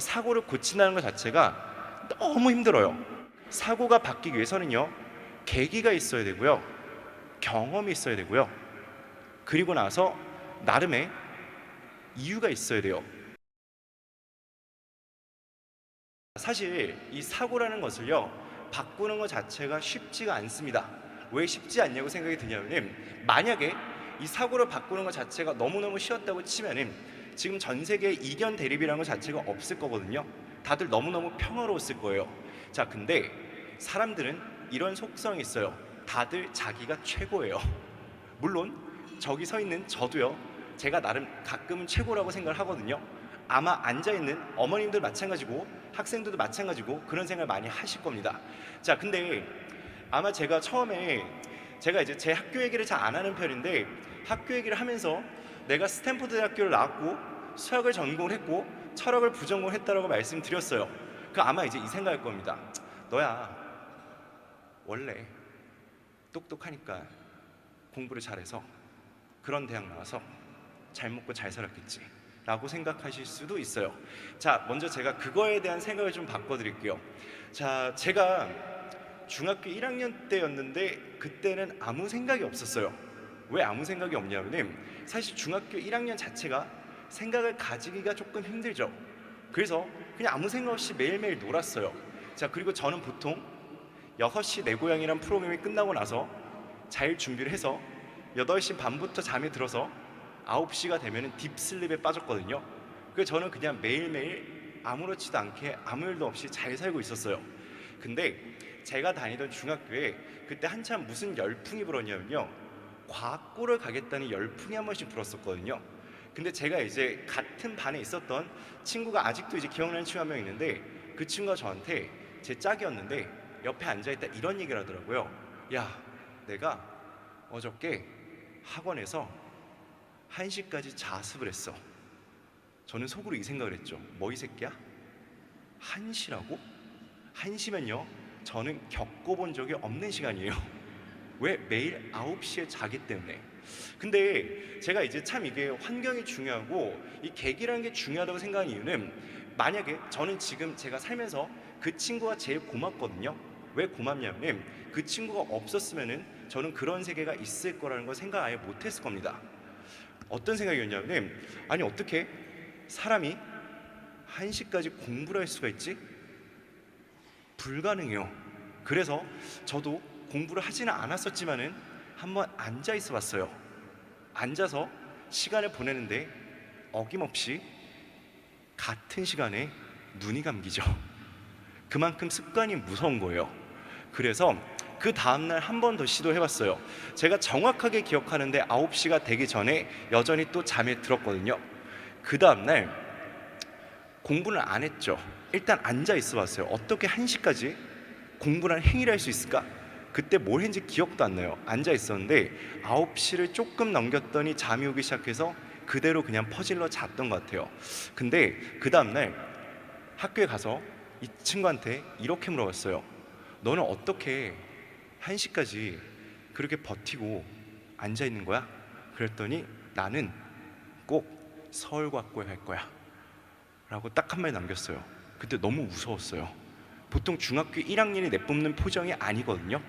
사고를 고친다는 것 자체가 너무 힘들어요. 사고가 바뀌기 위해서는요, 계기가 있어야 되고요, 경험이 있어야 되고요, 그리고 나서 나름의 이유가 있어야 돼요. 사실 이 사고라는 것을요, 바꾸는 것 자체가 쉽지가 않습니다. 왜 쉽지 않냐고 생각이 드냐면은 만약에 이 사고를 바꾸는 것 자체가 너무너무 쉬웠다고 치면은 지금 전 세계에 이견 대립이라는 것 자체가 없을 거거든요. 다들 너무너무 평화로웠을 거예요. 자, 근데 사람들은 이런 속성이 있어요. 다들 자기가 최고예요. 물론 저기 서 있는 저도요. 제가 나름 가끔은 최고라고 생각을 하거든요. 아마 앉아 있는 어머님들 마찬가지고 학생들도 마찬가지고 그런 생각을 많이 하실 겁니다. 자, 근데 아마 제가 처음에 제가 이제 제 학교 얘기를 잘 안 하는 편인데 학교 얘기를 하면서 내가 스탠포드 대학교를 나왔고 수학을 전공을 했고 철학을 부전공을 했다라고 말씀드렸어요. 그 아마 이제 이 생각일 겁니다. 너야 원래 똑똑하니까 공부를 잘해서 그런 대학 나와서 잘 먹고 잘 살았겠지. 라고 생각하실 수도 있어요. 자, 먼저 제가 그거에 대한 생각을 좀 바꿔드릴게요. 자, 제가 중학교 1학년 때였는데 그때는 아무 생각이 없었어요. 왜 아무 생각이 없냐면은 사실 중학교 1학년 자체가 생각을 가지기가 조금 힘들죠. 그래서 그냥 아무 생각 없이 매일매일 놀았어요. 자, 그리고 저는 보통 6시 내 고향이란 프로그램이 끝나고 나서 잘 준비를 해서 8시 반부터 잠에 들어서 9시가 되면 딥슬립에 빠졌거든요. 그래서 저는 그냥 매일매일 아무렇지도 않게 아무 일도 없이 잘 살고 있었어요. 근데 제가 다니던 중학교에 그때 한참 무슨 열풍이 불었냐면요. 과학고를 가겠다는 열풍이 한 번씩 불었었거든요. 근데 제가 이제 같은 반에 있었던 친구가 아직도 이제 기억나는 친구 한 명 있는데 그 친구가 저한테 제 짝이었는데 옆에 앉아있다 이런 얘기를 하더라고요. 야, 내가 어저께 학원에서 1시까지 자습을 했어. 저는 속으로 이 생각을 했죠. 뭐 이 새끼야? 1시라고? 1시면요. 저는 겪어본 적이 없는 시간이에요. 왜? 매일 9시에 자기 때문에. 근데 제가 이제 참 이게 환경이 중요하고 이 계기라는 게 중요하다고 생각하는 이유는 만약에 저는 지금 제가 살면서 그 친구가 제일 고맙거든요. 왜 고맙냐면 그 친구가 없었으면은 저는 그런 세계가 있을 거라는 걸 생각 아예 못했을 겁니다. 어떤 생각이었냐면 아니 어떻게 사람이 1시까지 공부를 할 수가 있지? 불가능해요. 그래서 저도 공부를 하지는 않았었지만은 한번 앉아 있어 봤어요. 앉아서 시간을 보내는데 어김없이 같은 시간에 눈이 감기죠. 그만큼 습관이 무서운 거예요. 그래서 그 다음날 한 번 더 시도해봤어요. 제가 정확하게 기억하는데 9시가 되기 전에 여전히 또 잠에 들었거든요. 그 다음날 공부는 안 했죠. 일단 앉아 있어 봤어요. 어떻게 1시까지 공부라는 행위를 할 수 있을까? 그때 뭘 했는지 기억도 안 나요. 앉아 있었는데 9시를 조금 넘겼더니 잠이 오기 시작해서 그대로 그냥 퍼질러 잤던 것 같아요. 근데 그 다음날 학교에 가서 이 친구한테 이렇게 물어봤어요. 너는 어떻게 1시까지 그렇게 버티고 앉아 있는 거야? 그랬더니 나는 꼭 서울과학고에 갈 거야. 라고 딱 한마디 남겼어요. 그때 너무 무서웠어요. 보통 중학교 1학년이 내뿜는 표정이 아니거든요.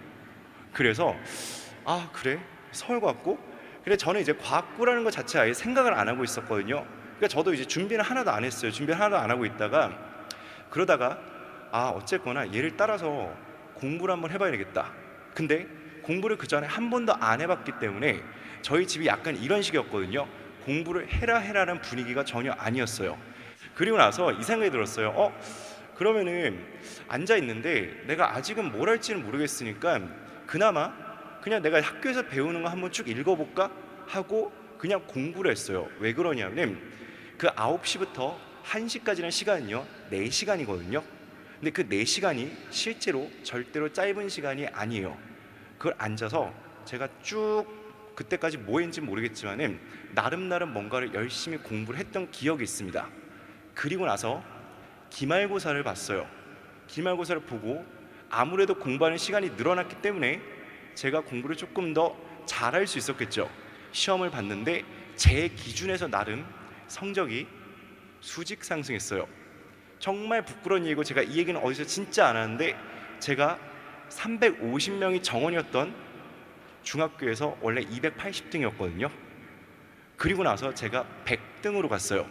그래서 아 그래 서울과학고? 그래 저는 이제 과학고라는 것 자체 아예 생각을 안 하고 있었거든요. 그러니까 저도 이제 준비를 하나도 안 했어요. 준비를 하나도 안 하고 있다가 그러다가 아 어쨌거나 얘를 따라서 공부를 한번 해봐야 되겠다. 근데 공부를 그 전에 한 번도 안 해봤기 때문에 저희 집이 약간 이런 식이었거든요. 공부를 해라 해라는 분위기가 전혀 아니었어요. 그리고 나서 이 생각이 들었어요. 어 그러면은 앉아 있는데 내가 아직은 뭘 할지는 모르겠으니까 그나마 그냥 내가 학교에서 배우는 거 한번 쭉 읽어볼까 하고 그냥 공부를 했어요. 왜 그러냐면 그 9시부터 1시까지는 시간은요 4시간이거든요. 근데 그 4시간이 실제로 절대로 짧은 시간이 아니에요. 그걸 앉아서 제가 쭉 그때까지 뭐 했는지 모르겠지만은 나름 나름 뭔가를 열심히 공부를 했던 기억이 있습니다. 그리고 나서 기말고사를 봤어요. 기말고사를 보고 아무래도 공부하는 시간이 늘어났기 때문에 제가 공부를 조금 더 잘할 수 있었겠죠. 시험을 봤는데 제 기준에서 나름 성적이 수직 상승했어요. 정말 부끄러운 얘기고 제가 이 얘기는 어디서 진짜 안 하는데 제가 350명이 정원이었던 중학교에서 원래 280등이었거든요. 그리고 나서 제가 100등으로 갔어요.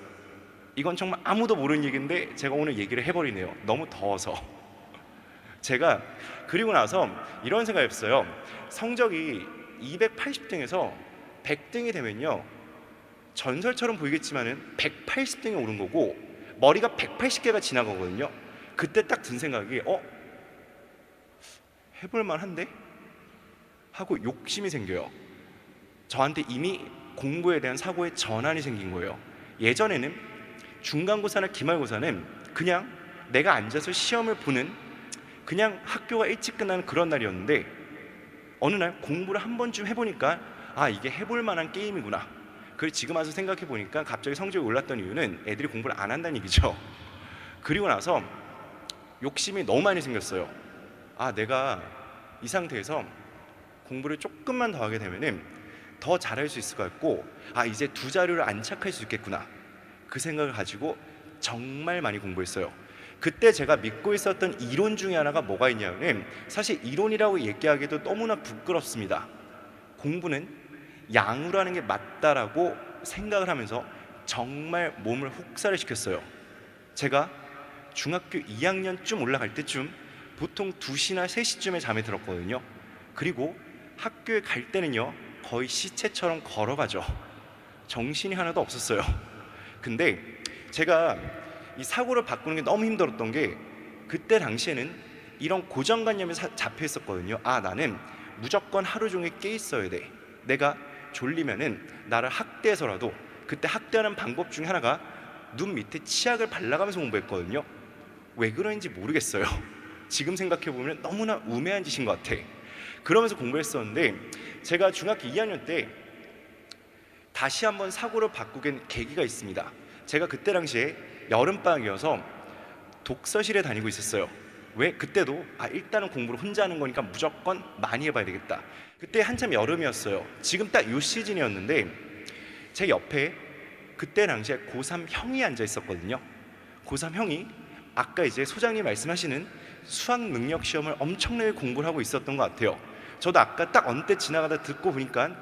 이건 정말 아무도 모르는 얘기인데 제가 오늘 얘기를 해버리네요. 너무 더워서. 제가 그리고 나서 이런 생각했어요. 성적이 280등에서 100등이 되면요. 전설처럼 보이겠지만은 180등에 오른 거고 머리가 180개가 지나가거든요. 그때 딱 든 생각이 어 해볼 만한데 하고 욕심이 생겨요. 저한테 이미 공부에 대한 사고의 전환이 생긴 거예요. 예전에는 중간고사나 기말고사는 그냥 내가 앉아서 시험을 보는 그냥 학교가 일찍 끝나는 그런 날이었는데 어느 날 공부를 한 번쯤 해보니까 아 이게 해볼 만한 게임이구나. 그리고 지금 와서 생각해 보니까 갑자기 성적이 올랐던 이유는 애들이 공부를 안 한다는 얘기죠. 그리고 나서 욕심이 너무 많이 생겼어요. 아 내가 이 상태에서 공부를 조금만 더 하게 되면은 더 잘할 수 있을 것 같고 아 이제 두 자료를 안착할 수 있겠구나 그 생각을 가지고 정말 많이 공부했어요. 그때 제가 믿고 있었던 이론 중에 하나가 뭐가 있냐면 사실 이론이라고 얘기하기도 너무나 부끄럽습니다. 공부는 하는 게 맞다라고 생각을 하면서 정말 몸을 혹사를 시켰어요. 제가 중학교 2학년쯤 올라갈 때쯤 보통 2시나 3시쯤에 잠에 들었거든요. 그리고 학교에 갈 때는요. 거의 시체처럼 걸어가죠. 정신이 하나도 없었어요. 근데 제가 이 사고를 바꾸는 게 너무 힘들었던 게 그때 당시에는 이런 고정관념에 사- 잡혀 있었거든요. 아 나는 무조건 하루 종일 깨 있어야 돼. 내가 졸리면은 나를 학대해서라도 그때 학대하는 방법 중에 하나가 눈 밑에 치약을 발라가면서 공부했거든요. 왜 그런지 모르겠어요. 지금 생각해 보면 너무나 우매한 짓인 것 같아. 그러면서 공부했었는데 제가 중학교 2학년 때 다시 한번 사고를 바꾸게 된 계기가 있습니다. 제가 그때 당시에 여름 방학이어서 독서실에 다니고 있었어요. 왜 그때도 아 일단은 공부를 혼자 하는 거니까 무조건 많이 해봐야 되겠다. 그때 한참 여름이었어요. 지금 딱 요 시즌이었는데 제 옆에 그때 당시에 고3 형이 앉아 있었거든요. 고3 형이 아까 이제 소장님 말씀하시는 수학 능력 시험을 엄청나게 공부를 하고 있었던 것 같아요. 저도 아까 딱 언뜻 지나가다 듣고 보니까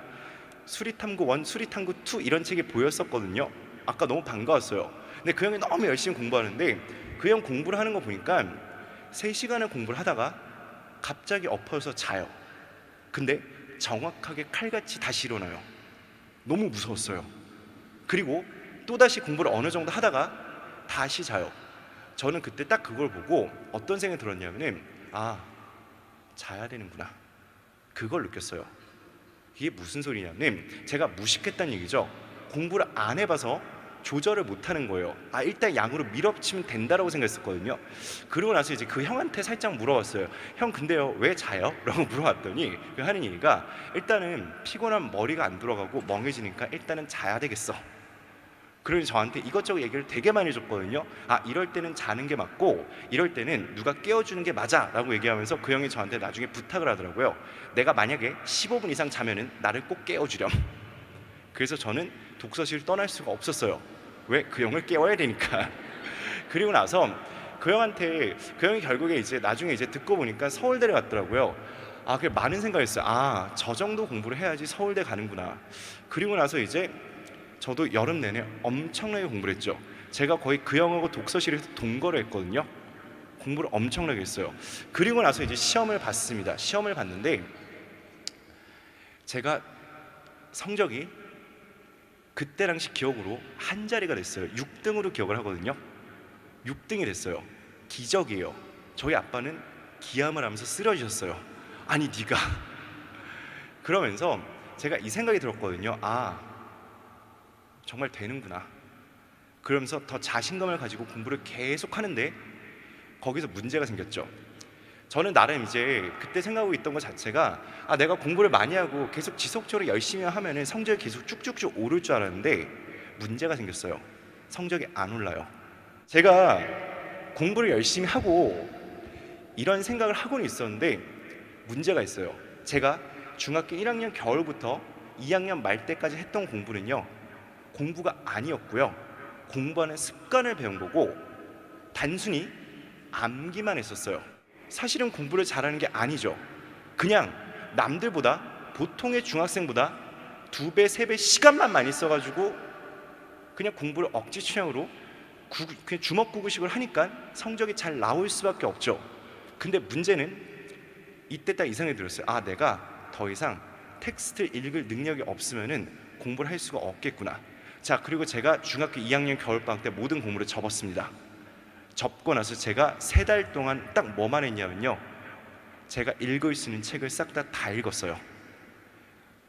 수리탐구 1, 수리탐구 2 이런 책이 보였었거든요. 아까 너무 반가웠어요. 근데 그 형이 너무 열심히 공부하는데 그 형 공부를 하는 거 보니까 3시간을 공부를 하다가 갑자기 엎어서 자요. 근데 정확하게 칼같이 다시 일어나요. 너무 무서웠어요. 그리고 또다시 공부를 어느 정도 하다가 다시 자요. 저는 그때 딱 그걸 보고 어떤 생각이 들었냐면은 아 자야 되는구나 그걸 느꼈어요. 이게 무슨 소리냐면 제가 무식했다는 얘기죠. 공부를 안 해봐서 조절을 못하는 거예요. 아 일단 양으로 밀어붙이면 된다라고 생각했었거든요. 그러고 나서 이제 그 형한테 살짝 물어봤어요. 형 근데요 왜 자요? 라고 물어봤더니 그 하는 얘기가 일단은 피곤한 머리가 안 돌아가고 멍해지니까 일단은 자야 되겠어. 그러니 저한테 이것저것 얘기를 되게 많이 해줬거든요. 아 이럴 때는 자는 게 맞고 이럴 때는 누가 깨워주는 게 맞아라고 얘기하면서 그 형이 저한테 나중에 부탁을 하더라고요. 내가 만약에 15분 이상 자면은 나를 꼭 깨워주렴. 그래서 저는 독서실 떠날 수가 없었어요. 왜? 그 형을 깨워야 되니까. 그리고 나서 그 형한테 그 형이 결국에 이제 나중에 이제 듣고 보니까 서울대를 갔더라고요. 아, 그 많은 생각했어요. 아, 저 정도 공부를 해야지 서울대 가는구나. 그리고 나서 이제 저도 여름 내내 엄청나게 공부를 했죠. 제가 거의 그 형하고 독서실에서 동거를 했거든요. 공부를 엄청나게 했어요. 그리고 나서 이제 시험을 봤습니다. 시험을 봤는데 제가 성적이 그때 당시 기억으로 한 자리가 됐어요. 6등으로 기억을 하거든요. 6등이 됐어요. 기적이에요. 저희 아빠는 기함을 하면서 쓰러지셨어요. 아니 네가 그러면서 제가 이 생각이 들었거든요. 아 정말 되는구나. 그러면서 더 자신감을 가지고 공부를 계속 하는데 거기서 문제가 생겼죠. 저는 나름 이제 그때 생각하고 있던 것 자체가 아 내가 공부를 많이 하고 계속 지속적으로 열심히 하면은 성적이 계속 쭉쭉쭉 오를 줄 알았는데 문제가 생겼어요. 성적이 안 올라요. 제가 공부를 열심히 하고 이런 생각을 하고는 있었는데 문제가 있어요. 제가 중학교 1학년 겨울부터 2학년 말 때까지 했던 공부는요. 공부가 아니었고요. 공부하는 습관을 배운 거고 단순히 암기만 했었어요. 사실은 공부를 잘하는 게 아니죠. 그냥 남들보다 보통의 중학생보다 두 배, 세 배 시간만 많이 써가지고 그냥 공부를 억지 취향으로 구, 그냥 주먹구구식을 하니까 성적이 잘 나올 수밖에 없죠. 근데 문제는 이때 딱 이상이 들었어요. 아, 내가 더 이상 텍스트를 읽을 능력이 없으면은 공부를 할 수가 없겠구나. 자, 그리고 제가 중학교 2학년 겨울방학 때 모든 공부를 접었습니다. 접고 나서 제가 세 달 동안 딱 뭐만 했냐면요. 제가 읽을 수 있는 책을 싹 다다 읽었어요.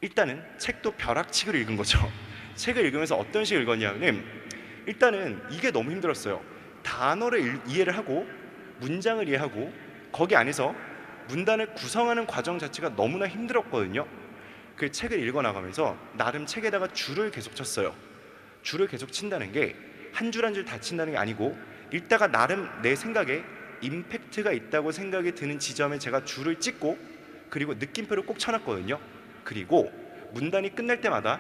일단은 책도 벼락치기로 읽은 거죠. 책을 읽으면서 어떤 식으로 읽었냐면 일단은 이게 너무 힘들었어요. 단어를 일- 이해를 하고 문장을 이해하고 거기 안에서 문단을 구성하는 과정 자체가 너무나 힘들었거든요. 그 책을 읽어 나가면서 나름 책에다가 줄을 계속 쳤어요. 줄을 계속 친다는 게 한 줄 한 줄 다 친다는 게 아니고 읽다가 나름 내 생각에 임팩트가 있다고 생각이 드는 지점에 제가 줄을 찍고 그리고 느낌표를 꼭 쳐놨거든요. 그리고 문단이 끝날 때마다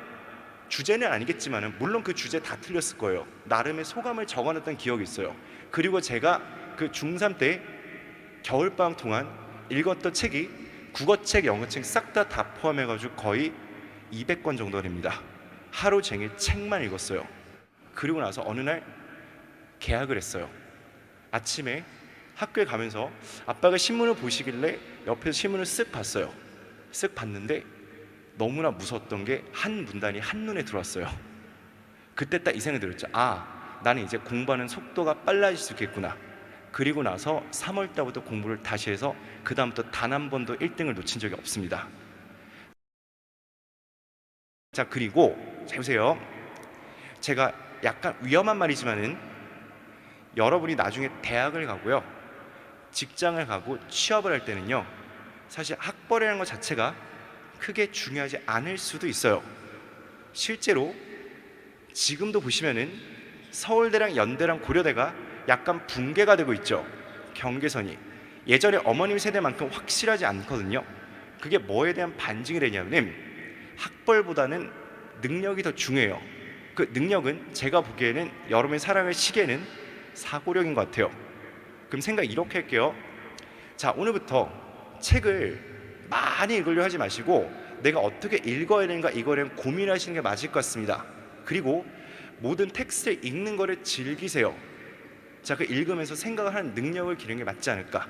주제는 아니겠지만은 물론 그 주제 다 틀렸을 거예요. 나름의 소감을 적어놨던 기억이 있어요. 그리고 제가 그 중3 때 겨울방학 동안 읽었던 책이 국어책, 영어책 싹 다 다 포함해가지고 거의 200권 정도 됩니다. 하루 종일 책만 읽었어요. 그리고 나서 어느 날 계약을 했어요. 아침에 학교에 가면서 아빠가 신문을 보시길래 옆에서 신문을 쓱 봤어요. 쓱 봤는데 너무나 무서웠던 게 한 문단이 한눈에 들어왔어요. 그때 딱 이 생각이 들었죠. 아, 나는 이제 공부하는 속도가 빨라질 수 있겠구나. 그리고 나서 3월 달부터 공부를 다시 해서 그 다음부터 단 한 번도 1등을 놓친 적이 없습니다. 자 그리고 자 보세요. 제가 약간 위험한 말이지만은 여러분이 나중에 대학을 가고요, 직장을 가고 취업을 할 때는요, 사실 학벌이라는 것 자체가 크게 중요하지 않을 수도 있어요. 실제로 지금도 보시면은 서울대랑 연대랑 고려대가 약간 붕괴가 되고 있죠. 경계선이 예전에 어머님 세대만큼 확실하지 않거든요. 그게 뭐에 대한 반증이 되냐면 학벌보다는 능력이 더 중요해요. 그 능력은 제가 보기에는 여러분의 살아갈 시계는 사고력인 것 같아요. 그럼 생각 이렇게 할게요. 자 오늘부터 책을 많이 읽으려 하지 마시고 내가 어떻게 읽어야 되는가 이거를 고민하시는 게 맞을 것 같습니다. 그리고 모든 텍스트를 읽는 거를 즐기세요. 자, 그 읽으면서 생각을 하는 능력을 기르는 게 맞지 않을까?